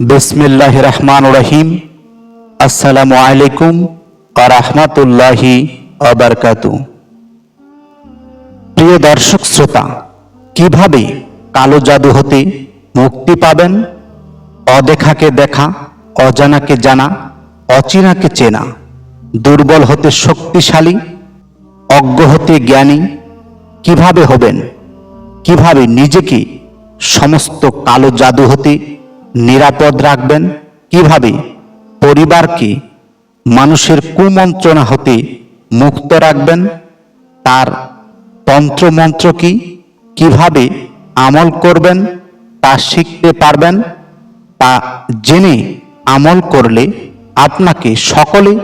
বিসমিল্লাহ রহমান রহিম। আসসালামু আলাইকুম আরহামাতুল্লাহি আবরকাতু প্রিয় দর্শক শ্রোতা, কীভাবে কালো জাদু হতে মুক্তি পাবেন? অদেখাকে দেখা, অজানাকে জানা, অচিনাকে চেনা, দুর্বল হতে শক্তিশালী, অজ্ঞ হতে জ্ঞানী, কীভাবে হবেন? কীভাবে নিজেকে সমস্ত কালো জাদু হতে নিরাপদ রাখবেন? কীভাবে? পরিবারকে মানুষের কুমন্ত্রণা হতে মুক্ত রাখবেন? তার তন্ত্রমন্ত্র কি? কীভাবে আমল করবেন? তা শিখতে পারবেন? তা জেনে আমল করলে আপনাকে সকলে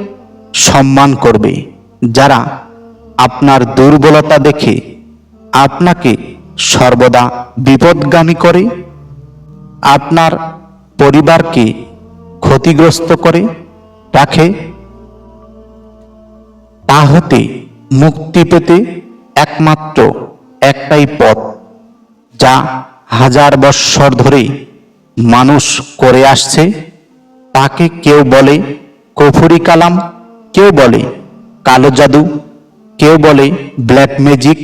সম্মান করবে। যারা আপনার দুর্বলতা দেখে আপনাকে সর্বদা বিপদগামী করে আপনার পরিবারকে ক্ষতিগ্রস্ত করে? রাখে তা হতে মুক্তি পেতে একমাত্র একটাই পথ, যা হাজার বৎসর ধরে মানুষ করে আসছে। তাকে কেউ বলে কফুরি কালাম, কেউ বলে কালো জাদু, কেউ বলে ব্ল্যাক ম্যাজিক,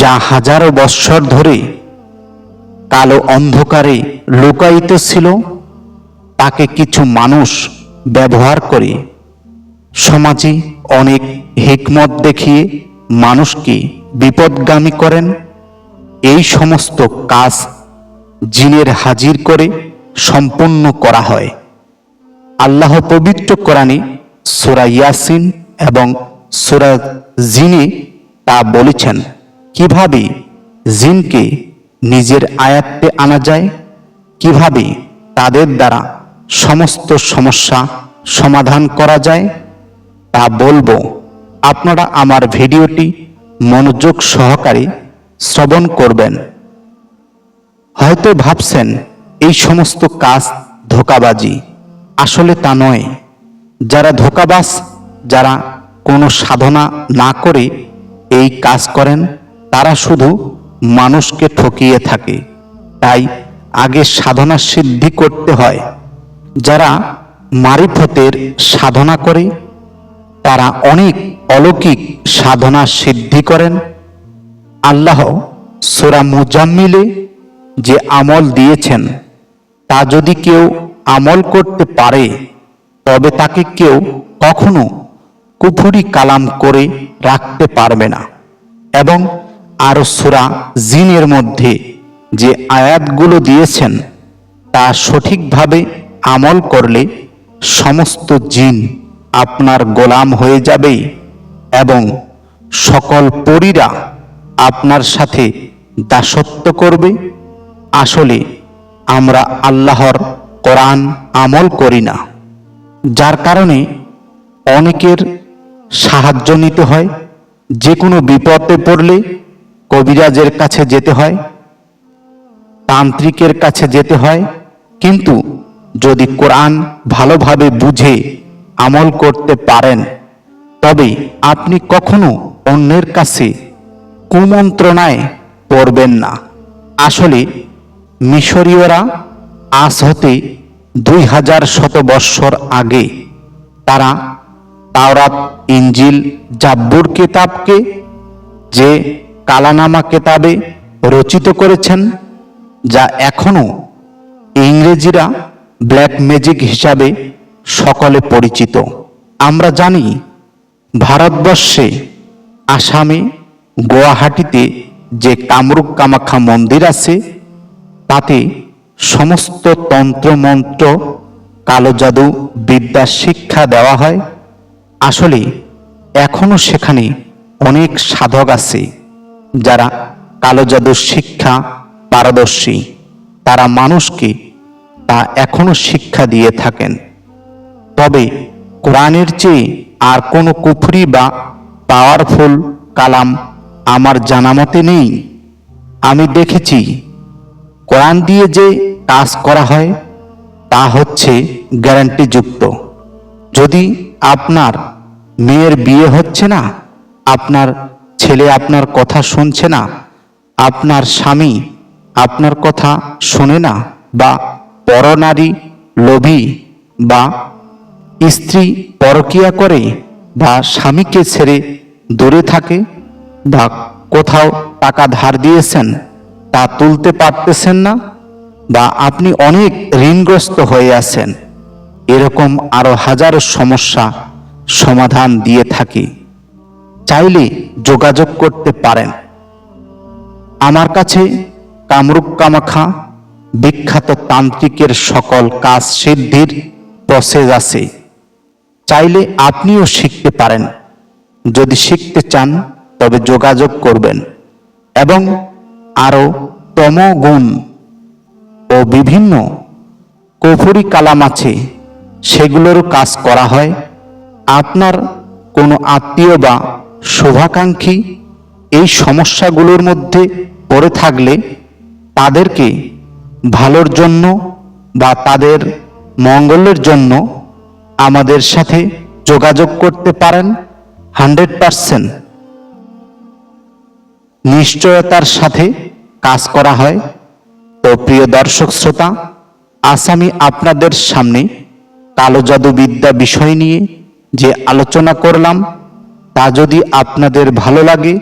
যা হাজারো বৎসর ধরে কালো অন্ধকারে লুকায়িত ছিল তাকে কিছু মানুষ ব্যবহার করে। সমাজে অনেক হিকমত দেখিয়ে মানুষকে বিপদগামী করেন। এই সমস্ত কাজ জিনের হাজির করে সম্পন্ন করা হয়। আল্লাহ পবিত্র কোরআনে সুরা ইয়াসিন এবং সুরা জিনে তা বলেছেন, কীভাবে জিনকে নিজের আয়াত্তে আনা যায়? কীভাবে তাদের দ্বারা সমস্ত সমস্যা সমাধান করা যায়? তা বলব। আপনারা আমার ভিডিওটি মনোযোগ সহকারে শ্রবণ করবেন। হয়তো ভাবছেন, এই সমস্ত কাজ ধোকাবাজি। আসলে তা নয়। যারা ধোকাবাজ, যারা কোনো সাধনা না করে এই কাজ করেন, তারা শুধু মানুষকে ঠকিয়ে থাকে। তাই আগে সাধনা সিদ্ধি করতে হয়। যারা মারিফতের সাধনা করে, তারা অনেক অলৌকিক সাধনা সিদ্ধি করেন। আল্লাহ সোরা মুজাম্মিলে যে আমল দিয়েছেন, তা যদি কেউ আমল করতে পারে, তবে তাকে কেউ কখনো কুফুরি কালাম করে রাখতে পারবে না। এবং আরও সুরা জিনের মধ্যে যে আয়াতগুলো দিয়েছেন, তা সঠিকভাবে আমল করলে সমস্ত জিন আপনার গোলাম হয়ে যাবে এবং সকল পরীরা আপনার সাথে দাসত্ব করবে। আসলে আমরা আল্লাহর কোরআন আমল করি না, যার কারণে অনেকের সাহায্য নিতে হয়, যে কোনো বিপদে পড়লে কবিরাজের কাছে যেতে হয়, তান্ত্রিকের কাছে যেতে হয়, কিন্তু যদি কোরআন ভালোভাবে বুঝে, আমল করতে পারেন তবে আপনি কখনো অন্যের কাছে কুমন্ত্রণায় পড়বেন না। আসলে মিশরীয়রা আজ হতে দুই হাজার শত বৎসর আগে তারা তাওরাত ইঞ্জিল জাব্বুর কিতাবকে যে কালানামা কেতাবে রচিত করেছেন, যা এখনও ইংরেজিরা ব্ল্যাক ম্যাজিক হিসাবে সকলে পরিচিত। আমরা জানি, ভারতবর্ষে আসামে গুয়াহাটিতে যে কামরূপ কামাখ্যা মন্দির আছে, তাতে সমস্ত তন্ত্রমন্ত্র, কালো জাদু, বিদ্যা, শিক্ষা দেওয়া হয়। আসলে এখনও সেখানে অনেক সাধক আছে। যারা কালো জাদুর শিক্ষা, পারদর্শী, তারা মানুষকে তা এখনও শিক্ষা দিয়ে থাকেন। তবে কোরআনের চেয়ে আর কোনো কুফরি বা পাওয়ারফুল কালাম আমার জানামতে নেই। আমি দেখেছি, কোরআন দিয়ে যে কাজ করা হয়, তা হচ্ছে গ্যারান্টিযুক্ত। যদি আপনার মেয়ের বিয়ে হচ্ছে না, আপনার ছেলে আপনার কথা শুনছে না, আপনার স্বামী আপনার কথা শোনে না, বা পরনারী, লোভী, বা স্ত্রী পরকিয়া করে, বা স্বামীকে ছেড়ে দূরে থাকে, বা কোথাও টাকা ধার দিয়েছেন, তা তুলতে পারতেছেন না, বা আপনি অনেক ঋণগ্রস্ত হয়ে আছেন, এরকম আরও হাজারো সমস্যা সমাধান দিয়ে থাকি। চাইলে যোগাযোগ করতে পারেন। আমার কাছে কামরূপ কামাখা বিখ্যাত তান্ত্রিকের সকল কাজ সিদ্ধির প্রসেস আছে। চাইলে আপনিও শিখতে পারেন। যদি শিখতে চান, তবে যোগাযোগ করবেন এবং আরও তমগুণ ও বিভিন্ন কফুরি কালাম আছে, সেগুলোরও কাজ করা হয়। আপনার কোনো আত্মীয় বা শুভাকাঙ্ক্ষী এই সমস্যাগুলোর মধ্যে পড়ে থাকলে তাদেরকে ভালোর জন্য বা তাদের মঙ্গলের জন্য আমাদের সাথে যোগাযোগ করতে পারেন হান্ড্রেড পারসেন্ট। নিশ্চয়তার সাথে কাজ করা হয়। তো প্রিয় দর্শক শ্রোতা, আজ আমি আপনাদের সামনে কালো জাদু বিদ্যা বিষয় নিয়ে যে আলোচনা করলাম তা যদি আপনাদের ভালো লাগে,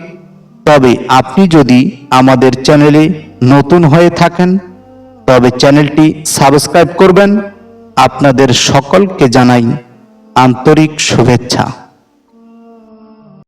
তবে আপনি যদি আমাদের চ্যানেলে নতুন হয়ে থাকেন, তবে চ্যানেলটি সাবস্ক্রাইব করবেন। আপনাদের সকলকে জানাই আন্তরিক শুভেচ্ছা।